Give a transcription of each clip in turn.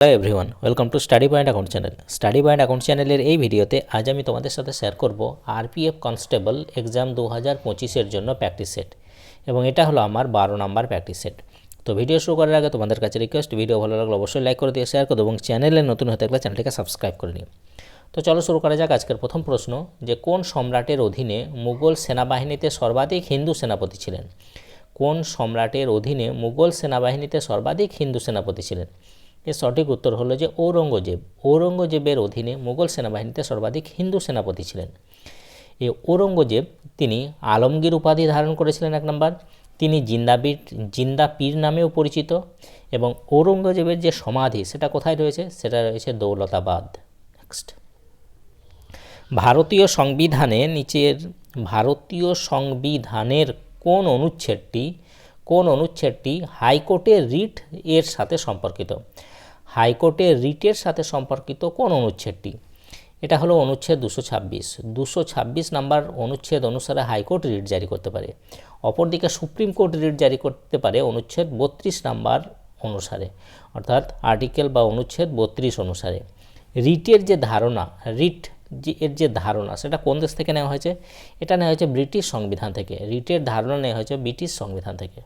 Hello everyone welcome to study point account channel study point account চ্যানেলের এই ভিডিওতে আজ আমি তোমাদের সাথে শেয়ার করব আরপিএফ কনস্টেবল এক্সাম দু হাজার পঁচিশের জন্য প্র্যাকটিস সেট এবং এটা হলো আমার বারো নাম্বার প্র্যাকটিস সেট তো ভিডিও শুরু করার আগে তোমাদের কাছে রিকোয়েস্ট ভিডিও ভালো লাগলে অবশ্যই লাইক করে দিয়ে শেয়ার করো এবং চ্যানেলে নতুন হতে থাকলে চ্যানেলটিকে সাবস্ক্রাইব করে নিও। তো চলো শুরু করা যাক আজকের প্রথম প্রশ্ন, যে কোন সম্রাটের অধীনে মুঘল সেনাবাহিনীতে সর্বাধিক হিন্দু সেনাপতি ছিলেন? কোন সম্রাটের অধীনে মুঘল সেনাবাহিনীতে সর্বাধিক হিন্দু সেনাপতি ছিলেন? এর সঠিক উত্তর হলো যে ঔরঙ্গজেব। ঔরঙ্গজেবের অধীনে মুঘল সেনাবাহিনীতে সর্বাধিক হিন্দু সেনাপতি ছিলেন। এই ঔরঙ্গজেব তিনি আলমগীর উপাধি ধারণ করেছিলেন এক নম্বর। তিনি জিন্দাবির জিন্দা পীর নামেও পরিচিত এবং ঔরঙ্গজেবের যে সমাধি, সেটা কোথায় রয়েছে? সেটা রয়েছে দৌলতাবাদ। নেক্সট ভারতীয় সংবিধানে নিচের, ভারতীয় সংবিধানের কোন অনুচ্ছেদটি কোন অনুচ্ছেদটি হাইকোর্টের রিট এর সাথে সম্পর্কিত? হাইকোর্টের রিটের সাথে সম্পর্কিত কোন অনুচ্ছেদটি? এটা হলো অনুচ্ছেদ দুশো ছাব্বিশ। দুশো ছাব্বিশ নাম্বার অনুচ্ছেদ অনুসারে হাইকোর্ট রিট জারি করতে পারে। অপরদিকে সুপ্রিম কোর্ট রিট জারি করতে পারে অনুচ্ছেদ বত্রিশ নাম্বার অনুসারে, অর্থাৎ আর্টিকেল বা অনুচ্ছেদ বত্রিশ অনুসারে। রিটের যে ধারণা, রিট যে এর যে ধারণা, সেটা কোন দেশ থেকে নেওয়া হয়েছে? এটা নেওয়া হয়েছে ব্রিটিশ সংবিধান থেকে। রিটের ধারণা নেওয়া হয়েছে ব্রিটিশ সংবিধান থেকে।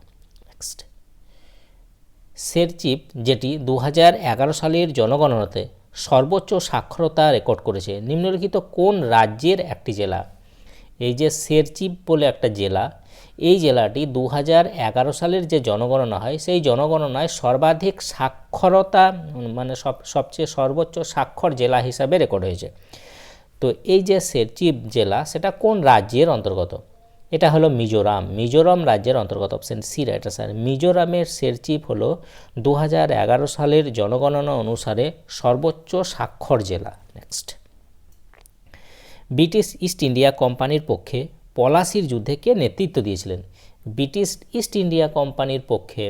সেরচিপ যেটি দু হাজার এগারো সালের জনগণনাতে সর্বোচ্চ সাক্ষরতা রেকর্ড করেছে, নিম্নলিখিত কোন রাজ্যের একটি জেলা? এই যে সেরচিপ বলে একটা জেলা, এই জেলাটি দু হাজার এগারো সালের যে জনগণনা হয়, সেই জনগণনায় সর্বাধিক সাক্ষরতা মানে সব, সবচেয়ে সর্বোচ্চ স্বাক্ষর জেলা হিসাবে রেকর্ড হয়েছে। তো এই যে সেরচিপ জেলা, সেটা কোন রাজ্যের অন্তর্গত? এটা হলো মিজোরাম। মিজোরাম রাজ্যের অন্তর্গত অপশন সি রাইট স্যার। মিজোরামের সেরচিপ হলো দু হাজার এগারো সালের জনগণনা অনুসারে সর্বোচ্চ স্বাক্ষর জেলা। নেক্সট। ব্রিটিশ ইস্ট ইন্ডিয়া কোম্পানির পক্ষে পলাশির যুদ্ধে কে নেতৃত্ব দিয়েছিলেন? ব্রিটিশ ইস্ট ইন্ডিয়া কোম্পানির পক্ষে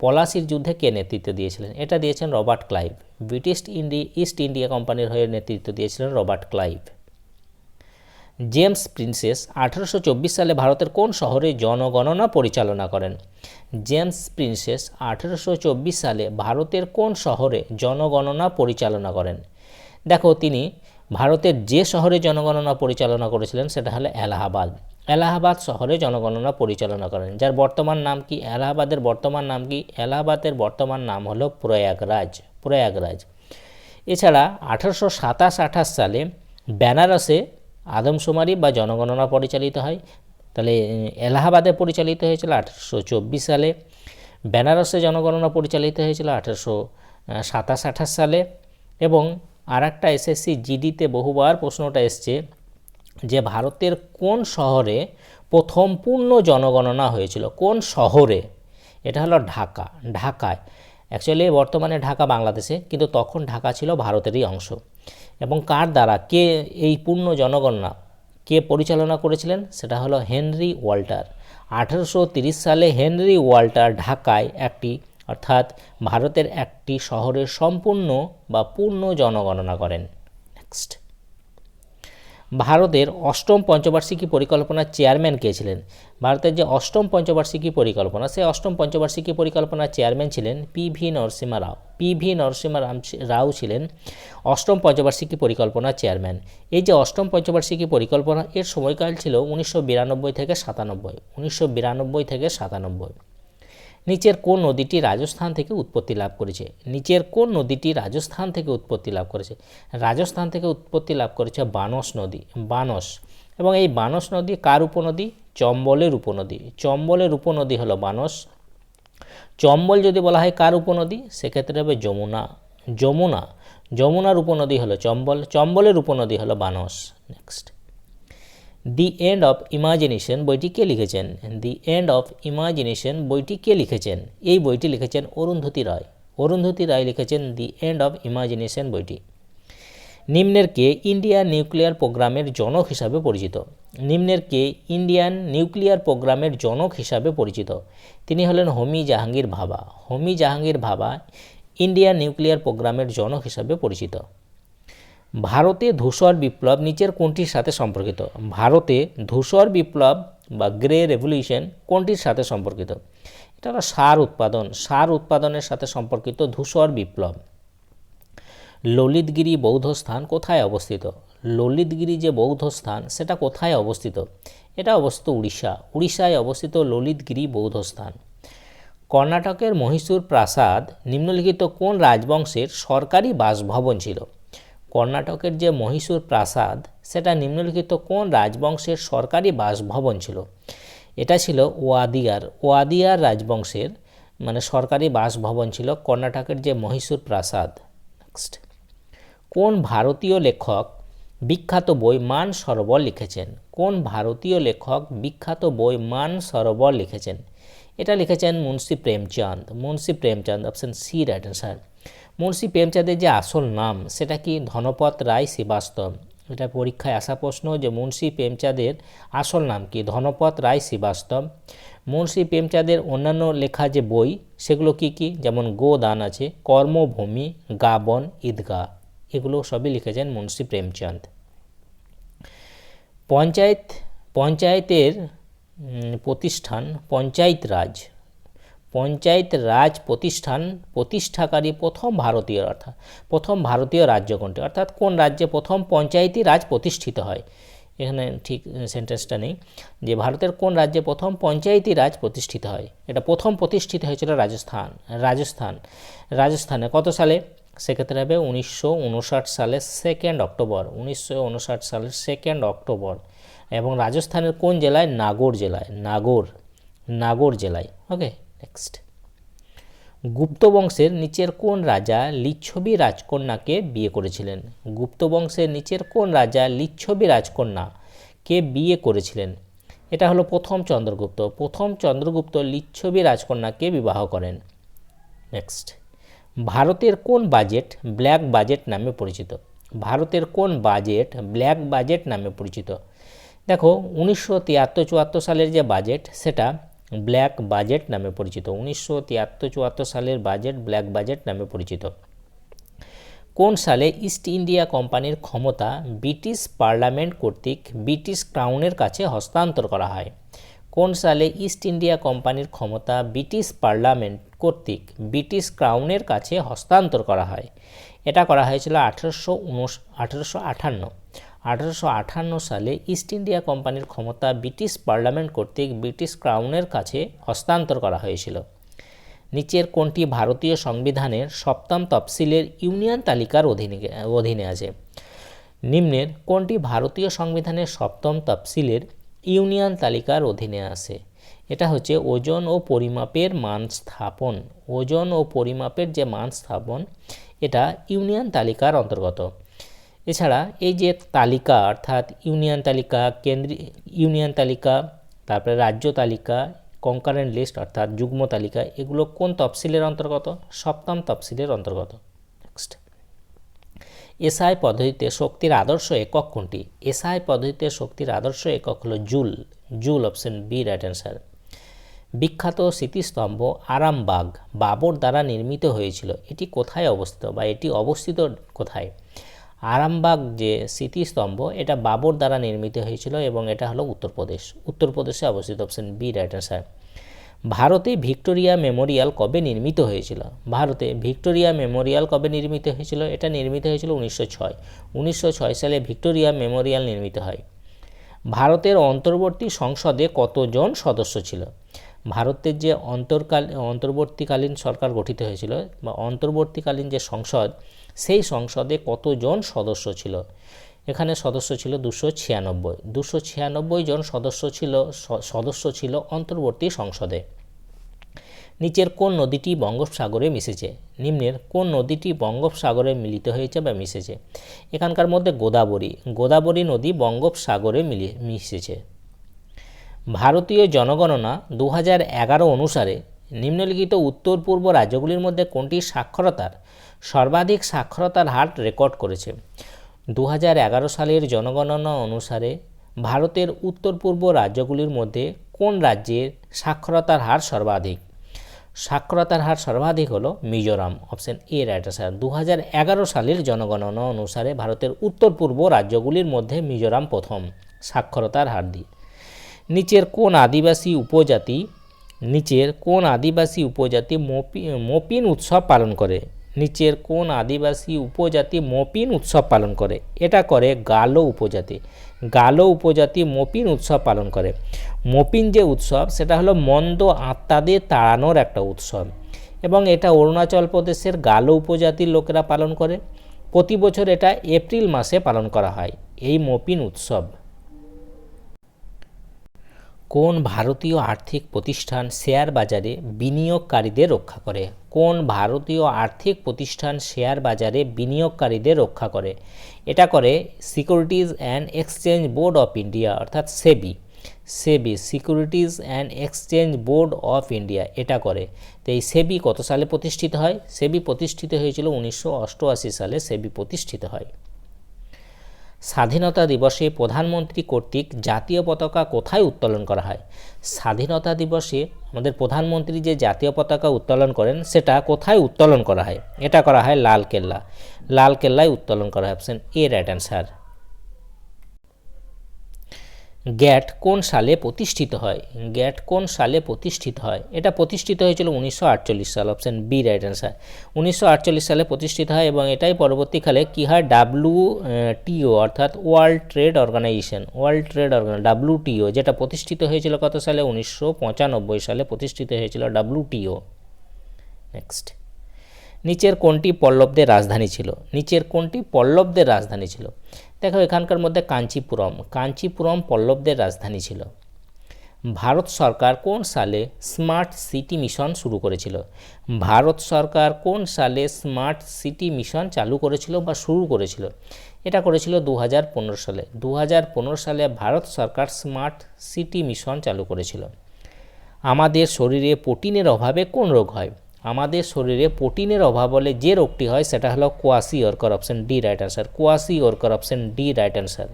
পলাশির যুদ্ধে কে নেতৃত্ব দিয়েছিলেন? এটা দিয়েছেন Robert Clive. British India, East India কোম্পানির হয়ে নেতৃত্ব দিয়েছিলেন রবার্ট ক্লাইভ। জেমস প্রিন্সেস আঠারোশো চব্বিশ সালে ভারতের কোন শহরে জনগণনা পরিচালনা করেন? জেমস প্রিন্সেস আঠারোশো চব্বিশ সালে ভারতের কোন শহরে জনগণনা পরিচালনা করেন? দেখো, তিনি ভারতের যে শহরে জনগণনা পরিচালনা করেছিলেন সেটা হলো এলাহাবাদ। এলাহাবাদ শহরে জনগণনা পরিচালনা করেন। যার বর্তমান নাম কি? এলাহাবাদের বর্তমান নাম কি? এলাহাবাদের বর্তমান নাম হলো প্রয়াগরাজ প্রয়াগরাজ। এছাড়া আঠারোশো সাতাশ আঠাশ সালে বেনারসে আদমশুমারি বা জনগণনা পরিচালিত হয়। তাহলে এলাহাবাদে পরিচালিত হয়েছিল আঠারোশো চব্বিশ সালে। বেনারসে জনগণনা পরিচালিত হয়েছিল আঠারোশো সাতাশ, আঠাশ সালে। এবং আর একটা এসএসসি জিডিতে বহুবার প্রশ্নটা এসছে যে ভারতের কোন শহরে প্রথম পূর্ণ জনগণনা হয়েছিল? কোন শহরে? এটা হলো ঢাকা। ঢাকায়। অ্যাকচুয়ালি বর্তমানে ঢাকা বাংলাদেশে, কিন্তু তখন ঢাকা ছিল ভারতেরই অংশ। এবং কার দ্বারা, কে এই পূর্ণ জনগণনা, কে পরিচালনা করেছিলেন, সেটা হলো হেনরি ওয়াল্টার। আঠেরোশো সালে হেনরি ওয়াল্টার ঢাকায় একটি, অর্থাৎ ভারতের একটি শহরের সম্পূর্ণ বা পূর্ণ জনগণনা করেন। নেক্সট ভারতের অষ্টম পঞ্চবার্ষিকী পরিকল্পনার চেয়ারম্যান কে ছিলেন? ভারতের যে অষ্টম পঞ্চবার্ষিকী পরিকল্পনা, সেই অষ্টম পঞ্চবার্ষিকী পরিকল্পনার চেয়ারম্যান ছিলেন P V Narasimha Rao. P V Narasimha Rao ছিলেন অষ্টম পঞ্চবার্ষিকী পরিকল্পনার চেয়ারম্যান। এই যে অষ্টম পঞ্চবার্ষিকী পরিকল্পনা, এর সময়কাল ছিল উনিশশো বিরানব্বই থেকে সাতানব্বই। উনিশশো বিরানব্বই থেকে সাতানব্বই। নিচের কোন নদীটি রাজস্থান থেকে উৎপত্তি লাভ করেছে? নিচের কোন নদীটি রাজস্থান থেকে উৎপত্তি লাভ করেছে? রাজস্থান থেকে উৎপত্তি লাভ করেছে বানস নদী, বানস। এবং এই বানস নদী কার উপনদী? চম্বলের উপনদী। চম্বলের উপনদী হলো বানস। চম্বল যদি বলা হয় কার উপনদী? সেক্ষেত্রে হবে যমুনা। যমুনা। যমুনার উপনদী হলো চম্বল। চম্বলের উপনদী হলো Banas. Next the end of imagination বইটি কে লিখেছেন? দি এন্ড অফ ইমাজিনেশন বইটি কে লিখেছেন? এই বইটি লিখেছেন অরুন্ধতী রায়। অরুন্ধতী রায় লিখেছেন দি এন্ড অফ ইমাজিনেশন বইটি। নিম্নের কে ইন্ডিয়ান নিউক্লিয়ার প্রোগ্রামের জনক হিসাবে পরিচিত। নিম্নের কে ইন্ডিয়ান নিউক্লিয়ার প্রোগ্রামের জনক হিসাবে পরিচিত। তিনি হলেন হোমি জাহাঙ্গীর ভাবা। হোমি জাহাঙ্গীর ভাবা ইন্ডিয়ান নিউক্লিয়ার প্রোগ্রামের জনক হিসাবে পরিচিত। ভারতে ধূসর বিপ্লব নিচের কোনটির সাথে সম্পর্কিত? ভারতে ধূসর বিপ্লব বা গ্রে রেভলিউশন কোনটির সাথে সম্পর্কিত? এটা হলো সার উৎপাদন। সার উৎপাদনের সাথে সম্পর্কিত ধূসর বিপ্লব। ললিতগিরি বৌদ্ধ স্থান কোথায় অবস্থিত? ললিতগিরি যে বৌদ্ধ স্থান, সেটা কোথায় অবস্থিত? এটা অবস্থিত উড়িষ্যা। উড়িষ্যায় অবস্থিত ললিতগিরি বৌদ্ধ স্থান। কর্ণাটকের মহীশূর প্রাসাদ নিম্নলিখিত কোন রাজবংশের সরকারি বাসভবন ছিল? কর্ণাটকের যে মহীশূর প্রাসাদ, সেটা নিম্নলিখিত কোন রাজবংশের সরকারি বাসভবন ছিল? এটা ছিল ওয়াদিয়ার। ওয়াদিয়ার রাজবংশের মানে সরকারি বাসভবন ছিল কর্ণাটকের যে মহীশূর প্রাসাদ। নেক্সট কোন ভারতীয় লেখক বিখ্যাত বই মান সরোবর লিখেছেন? কোন ভারতীয় লেখক বিখ্যাত বই মান সরোবর লিখেছেন? এটা লিখেছেন Munshi Premchand. Munshi Premchand, option C right answer Munshi প্রেমচাঁদের যে আসল নাম, সেটা কি ধনপত রায় শ্রীবাস্তব? এটা পরীক্ষায় আসা প্রশ্ন যে মুন্সি প্রেমচাঁদের আসল নাম কি ধনপত রায় শ্রীবাস্তব? মুন্সি প্রেমচাঁদের অন্যান্য লেখা যে বই, সেগুলো কি কি? যেমন গোদান আছে, কর্মভূমি, গাবন, ঈদগাহ। এগুলো সবই লিখেছেন মুন্সি প্রেমচাঁদ। পঞ্চায়েত, পঞ্চায়েতের প্রতিষ্ঠান পঞ্চায়েত রাজ পঞ্চায়েত রাজ প্রতিষ্ঠান প্রতিষ্ঠাকারী প্রথম ভারতীয়, অর্থাৎ প্রথম ভারতীয় রাজ্য কোনটি অর্থাৎ কোন রাজ্যে প্রথম পঞ্চায়েতি রাজ প্রতিষ্ঠিত হয়? এখানে ঠিক সেন্টেন্সটা নেই। যে ভারতের কোন রাজ্যে প্রথম পঞ্চায়েতি রাজ প্রতিষ্ঠিত হয়? এটা প্রথম প্রতিষ্ঠিত হয়েছিল রাজস্থান রাজস্থান। রাজস্থানে কত সালে? সেক্ষেত্রে হবে উনিশশো উনষাট সালের সেকেন্ড অক্টোবর, উনিশশো উনষাট সালের সেকেন্ড অক্টোবর। এবং রাজস্থানের কোন জেলায়? নাগৌর জেলায়, নাগৌর নাগৌর জেলায় ওকে নেক্সট গুপ্ত বংশের নিচের কোন রাজা লিচ্ছবি রাজকন্যাকে বিয়ে করেছিলেন? গুপ্ত বংশের নিচের কোন রাজা লিচ্ছবি রাজকন্যাকে বিয়ে করেছিলেন? এটা হলো প্রথম চন্দ্রগুপ্ত। প্রথম চন্দ্রগুপ্ত লিচ্ছবি রাজকন্যাকে বিবাহ করেন। নেক্সট ভারতের কোন বাজেট ব্ল্যাক বাজেট নামে পরিচিত? ভারতের কোন বাজেট ব্ল্যাক বাজেট নামে পরিচিত? দেখো, উনিশশো তিয়াত্তর চুয়াত্তর সালের যে বাজেট, সেটা ব্ল্যাক বাজেট নামে পরিচিত। উনিশশো তিয়াত্তর চুয়াত্তর সালের বাজেট ব্ল্যাক বাজেট নামে পরিচিত। কোন সালে ইস্ট ইন্ডিয়া কোম্পানির ক্ষমতা ব্রিটিশ পার্লামেন্ট কর্তৃক ব্রিটিশ ক্রাউনের কাছে হস্তান্তর করা হয়? কোন সালে ইস্ট ইন্ডিয়া কোম্পানির ক্ষমতা ব্রিটিশ পার্লামেন্ট কর্তৃক ব্রিটিশ ক্রাউনের কাছে হস্তান্তর করা হয়? এটা করা হয়েছিল আঠেরোশো উনস আঠেরোশো আঠান্ন। আঠারোশো সালে ইস্ট ইন্ডিয়া কোম্পানির ক্ষমতা ব্রিটিশ পার্লামেন্ট কর্তৃক ব্রিটিশ ক্রাউনের কাছে হস্তান্তর করা হয়েছিল। নিচের কোনটি ভারতীয় সংবিধানের সপ্তম তফসিলের ইউনিয়ন তালিকার অধীনে অধীনে আছে। নিম্নের কোনটি ভারতীয় সংবিধানের সপ্তম তফসিলের ইউনিয়ন তালিকার অধীনে আসে এটা হচ্ছে ওজন ও পরিমাপের মান স্থাপন। ওজন ও পরিমাপের যে মান স্থাপন, এটা ইউনিয়ন তালিকার অন্তর্গত। এছাড়া এই যে তালিকা, অর্থাৎ ইউনিয়ন তালিকা কেন্দ্রীয় ইউনিয়ন তালিকা, তারপরে রাজ্য তালিকা কনকারেন্ট লিস্ট অর্থাৎ যুগ্ম তালিকা, এগুলো কোন তফসিলের অন্তর্গত? সপ্তম তফসিলের অন্তর্গত। নেক্সট এসআই পদ্ধতিতে শক্তির আদর্শ একক কোনটি? এসআই পদ্ধতিতে শক্তির আদর্শ একক হলো joule. Joule option B right answer বিখ্যাত স্মৃতিস্তম্ভ আরামবাগ, বাবর দ্বারা নির্মিত হয়েছিল। এটি কোথায় অবস্থিত বা এটি অবস্থিত কোথায়? আরামবাগ যে স্মৃতিস্তম্ভ, এটা বাবর দ্বারা নির্মিত হয়েছিল এবং এটা হলো উত্তরপ্রদেশ। উত্তরপ্রদেশে অবস্থিত অপশন বি রাইট অ্যান্সার ভারতে ভিক্টোরিয়া মেমোরিয়াল কবে নির্মিত হয়েছিল? ভারতে ভিক্টোরিয়া মেমোরিয়াল কবে নির্মিত হয়েছিল? এটা নির্মিত হয়েছিল উনিশশো ছয়। উনিশশো ছয় সালে ভিক্টোরিয়া মেমোরিয়াল নির্মিত হয়। ভারতের অন্তর্বর্তী সংসদে কতজন সদস্য ছিল? ভারতের যে অন্তর্কাল, অন্তর্বর্তীকালীন সরকার গঠিত হয়েছিল বা অন্তর্বর্তীকালীন যে সংসদ সেই সংসদে কতজন সদস্য ছিল? এখানে সদস্য ছিল দুশো ছিয়ানব্বই। দুশো ছিয়ানব্বই জন সদস্য ছিল সদস্য ছিল অন্তর্বর্তী সংসদে। নিচের কোন নদীটি বঙ্গোপসাগরে মিশেছে? নিম্নের কোন নদীটি বঙ্গোপসাগরে মিলিত হয়েছে বা মিশেছে? এখানকার মধ্যে গোদাবরী। গোদাবরী নদী বঙ্গোপসাগরে মিলিয়ে মিশেছে। ভারতীয় জনগণনা দু অনুসারে নিম্নলিখিত উত্তর পূর্ব রাজ্যগুলির মধ্যে কোনটি সাক্ষরতার সর্বাধিক সাক্ষরতার হার রেকর্ড করেছে। দু সালের জনগণনা অনুসারে ভারতের উত্তর পূর্ব রাজ্যগুলির মধ্যে কোন রাজ্যের সাক্ষরতার হার সর্বাধিক? সাক্ষরতার হার সর্বাধিক হলো Mizoram option A right answer দু সালের জনগণনা অনুসারে ভারতের উত্তর পূর্ব রাজ্যগুলির মধ্যে মিজোরাম প্রথম সাক্ষরতার হার দিয়ে নিচের কোন আদিবাসী উপজাতি, নিচের কোন আদিবাসী উপজাতি মপি, মপিন উৎসব পালন করে? নিচের কোন আদিবাসী উপজাতি মপিন উৎসব পালন করে? এটা করে গালো উপজাতি। গালো উপজাতি মপিন উৎসব পালন করে। মপিন যে উৎসব, সেটা হলো মন্দ আত্মাদের তাড়ানোর একটা উৎসব। এবং এটা অরুণাচল প্রদেশের গালো উপজাতির লোকেরা পালন করে। প্রতি বছর এটা এপ্রিল মাসে পালন করা হয়, এই মপিন উৎসব। কোন ভারতীয় আর্থিক প্রতিষ্ঠান শেয়ার বাজারে বিনিয়োগকারীদের রক্ষা করে? কোন ভারতীয় আর্থিক প্রতিষ্ঠান শেয়ার বাজারে বিনিয়োগকারীদের রক্ষা করে? এটা করে securities and exchange board of India অর্থাৎ SEBI. SEBI securities and exchange board of India এটা করে। তো এই সেবি কত সালে প্রতিষ্ঠিত হয়? সেবি প্রতিষ্ঠিত হয়েছিল উনিশশো অষ্টআশি সালে সেবি প্রতিষ্ঠিত হয়। স্বাধীনতা দিবসে প্রধানমন্ত্রী কর্তৃক জাতীয় পতাকা কোথায় উত্তোলন করা হয়? স্বাধীনতা দিবসে আমাদের প্রধানমন্ত্রী যে জাতীয় পতাকা উত্তোলন করেন, সেটা কোথায় উত্তোলন করা হয়? এটা করা হয় লাল কেল্লা লাল কেল্লায় উত্তোলন করা হয়। অপশন এ রাইট অ্যান্সার গ্যাট কোন সালে প্রতিষ্ঠিত হয়? গ্যাট কোন সালে প্রতিষ্ঠিত হয়? এটা প্রতিষ্ঠিত হয়েছিল উনিশশো আটচল্লিশ সাল অপশন বি রাইট অ্যান্সার উনিশশো আটচল্লিশ সালে প্রতিষ্ঠিত হয় এবং এটাই পরবর্তীকালে কী হয়? ডাব্লু টিও অর্থাৎ world trade organisation world trade organisation W T O যেটা প্রতিষ্ঠিত হয়েছিল কত সালে? উনিশশো পঁচানব্বই সালে প্রতিষ্ঠিত হয়েছিল ডাব্লু টিও নেক্সট নিচের কোনটি পল্লবদের রাজধানী ছিল? নিচের কোনটি পল্লবদের রাজধানী ছিল? দেখো, এখানকার মধ্যে কাঞ্চিপুরম। কাঞ্চিপুরম পল্লবদের রাজধানী ছিল। ভারত সরকার কোন সালে স্মার্ট সিটি মিশন শুরু করেছিল? ভারত সরকার কোন সালে স্মার্ট সিটি মিশন চালু করেছিল বা শুরু করেছিল? এটা করেছিল দু হাজার পনেরো সালে। দু হাজার পনেরো সালে ভারত সরকার স্মার্ট সিটি মিশন চালু করেছিল। আমাদের শরীরে প্রোটিনের অভাবে কোন রোগ হয়? আমাদের শরীরে প্রোটিনের অভাব হলে যে রোগটি হয় সেটা হলো kwashiorkor option D right answer, kwashiorkor option D right answer.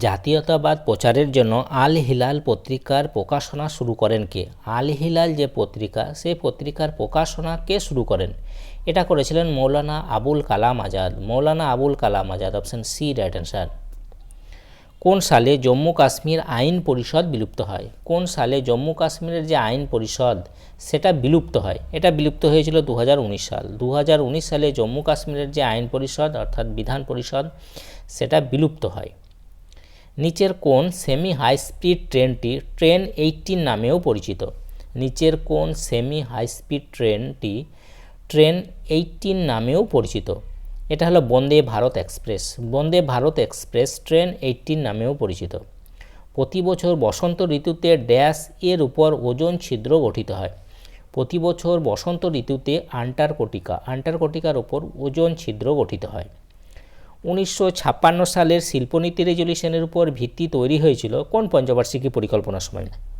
জাতীয়তাবাদ প্রচারের জন্য আল হিলাল পত্রিকার প্রকাশনা শুরু করেন কে? আল হিলাল যে পত্রিকা, সেই পত্রিকার প্রকাশনা কে শুরু করেন? এটা করেছিলেন Maulana Abul Kalam Azad. Maulana Abul Kalam Azad option C right answer কোন সালে জম্মু কাশ্মীর আইন পরিষদ বিলুপ্ত হয়? কোন সালে জম্মু কাশ্মীরের যে আইন পরিষদ, সেটা বিলুপ্ত হয়? এটা বিলুপ্ত হয়েছিল দু হাজার উনিশ সাল। দু হাজার উনিশ সালে জম্মু কাশ্মীরের যে আইন পরিষদ, অর্থাৎ বিধান পরিষদ, সেটা বিলুপ্ত হয়। নিচের কোন সেমি হাই স্পিড ট্রেনটি, ট্রেন এইটিন নামেও পরিচিত। নিচের কোন সেমি হাই স্পিড ট্রেনটি, ট্রেন এইটিন নামেও পরিচিত। এটা হলো Vande Bharat express. Vande Bharat express train eighteen নামেও পরিচিত। প্রতি বছর বসন্ত ঋতুতে ড্যাশ এর উপর ওজন ছিদ্র গঠিত হয়। প্রতি বছর বসন্ত ঋতুতে আন্টার্কটিকা, আন্টার্কটিকার উপর ওজন ছিদ্র গঠিত হয়। উনিশশো ছাপ্পান্ন সালের শিল্পনীতি রেজলিউশনের উপর ভিত্তি তৈরি হয়েছিল কোন পঞ্চবার্ষিকী পরিকল্পনার সময়?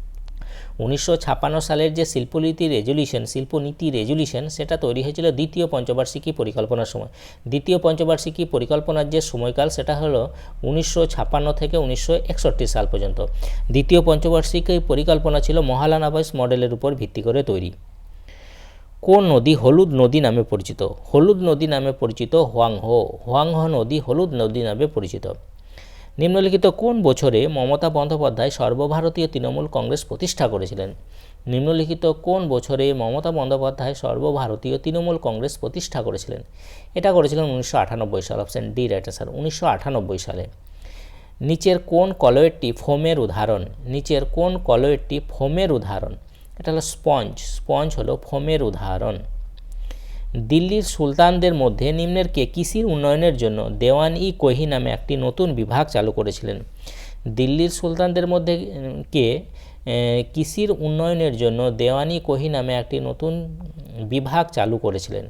উনিশশো ছাপ্পান্ন সালের যে শিল্পনীতি রেজলিউশন শিল্পনীতি রেজলিউশন, সেটা তৈরি হয়েছিল দ্বিতীয় পঞ্চবার্ষিকী পরিকল্পনার সময়। দ্বিতীয় পঞ্চবার্ষিকী পরিকল্পনার যে সময়কাল, সেটা হলো উনিশশো ছাপ্পান্ন থেকে উনিশশো একষট্টি সাল পর্যন্ত। দ্বিতীয় পঞ্চবার্ষিকী পরিকল্পনা ছিল মহালানাবাস মডেলের উপর ভিত্তি করে তৈরি। কোন নদী হলুদ নদী নামে পরিচিত। হলুদ নদী নামে পরিচিত হোয়াংহো। হোয়াংহো নদী হলুদ নদী নামে পরিচিত। নিম্নলিখিত কোন বছরে মমতা বন্দ্যোপাধ্যায় সর্বভারতীয় তৃণমূল কংগ্রেস প্রতিষ্ঠা করেছিলেন? নিম্নলিখিত কোন বছরে মমতা বন্দ্যোপাধ্যায় সর্বভারতীয় তৃণমূল কংগ্রেস প্রতিষ্ঠা করেছিলেন? এটা করেছিলেন উনিশশো আটানব্বই সাল অপশন ডি রাইট স্যার উনিশশো আটানব্বই সালে। নিচের কোন কলয়েরটি ফোমের উদাহরণ? নিচের কোন কলয়েরটি ফোমের উদাহরণ? এটা হলো স্পঞ্জ স্পঞ্জ হলো ফোমের উদাহরণ। দিল্লির সুলতানদের মধ্যে নিম্নের কে কৃষির উন্নয়নের জন্য দেওয়ান ই কোহি নামে একটি নতুন বিভাগ চালু করেছিলেন? দিল্লির সুলতানদের মধ্যে কে কৃষির উন্নয়নের জন্য দেওয়ানি কোহি নামে একটি নতুন বিভাগ চালু করেছিলেন?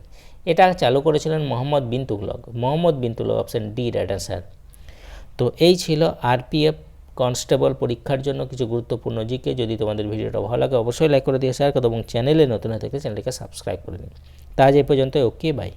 এটা চালু করেছিলেন Mohammad bin Tughlaq Mohammad bin Tughlaq option D, right answer. তো এই ছিল আরপিএফ কনস্টেবল পরীক্ষার জন্য কিছু গুরুত্বপূর্ণ জিকে। যদি তোমাদের ভিডিওটা ভালো লাগে, অবশ্যই লাইক করে দিয়ে শেয়ার করো এবং চ্যানেলে নতুন হয়ে থাকলে চ্যানেলটিকে সাবস্ক্রাইব করে নিন তা আজ এই পর্যন্ত ওকে বাই